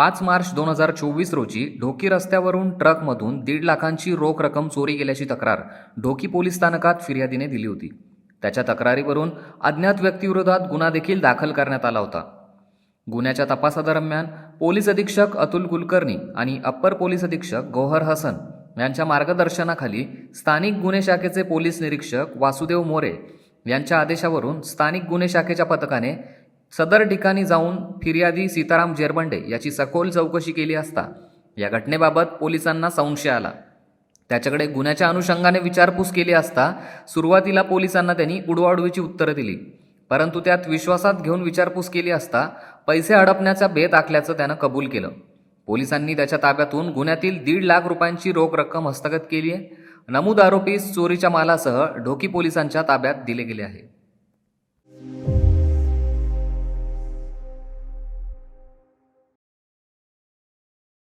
पाच मार्च दोन हजार चोवीस रोजी ढोकी रस्त्यावरून ट्रकमधून दीड लाखांची रोख रक्कम चोरी गेल्याची तक्रार ढोकी पोलीस स्थानकात फिर्यादीने दिली होती. त्याच्या तक्रारीवरून अज्ञात व्यक्तीविरोधात गुन्हा देखील दाखल करण्यात आला होता. गुन्ह्याच्या तपासादरम्यान पोलीस अधीक्षक अतुल कुलकर्णी आणि अप्पर पोलीस अधीक्षक गौहर हसन यांच्या मार्गदर्शनाखाली स्थानिक गुन्हे शाखेचे पोलीस निरीक्षक वासुदेव मोरे यांच्या आदेशावरून स्थानिक गुन्हे शाखेच्या पथकाने सदर ठिकाणी जाऊन फिर्यादी सीताराम जेरबंडे याची सखोल चौकशी केली असता या घटनेबाबत पोलिसांना संशय आला. त्याच्याकडे गुन्ह्याच्या अनुषंगाने विचारपूस केली असता सुरुवातीला पोलिसांना त्यांनी उडवाउडवीची उत्तरं दिली. परंतु त्यात विश्वासात घेऊन विचारपूस केली असता पैसे हडपण्याचा बेत आखल्याचं त्यानं कबूल केलं. पोलिसांनी त्याच्या ताब्यातून गुन्ह्यातील दीड लाख रुपयांची रोख रक्कम हस्तगत केली आहे नमूद आरोपी चोरीच्या मालासह ढोकी पोलिसांच्या ताब्यात दिले गेले आहे.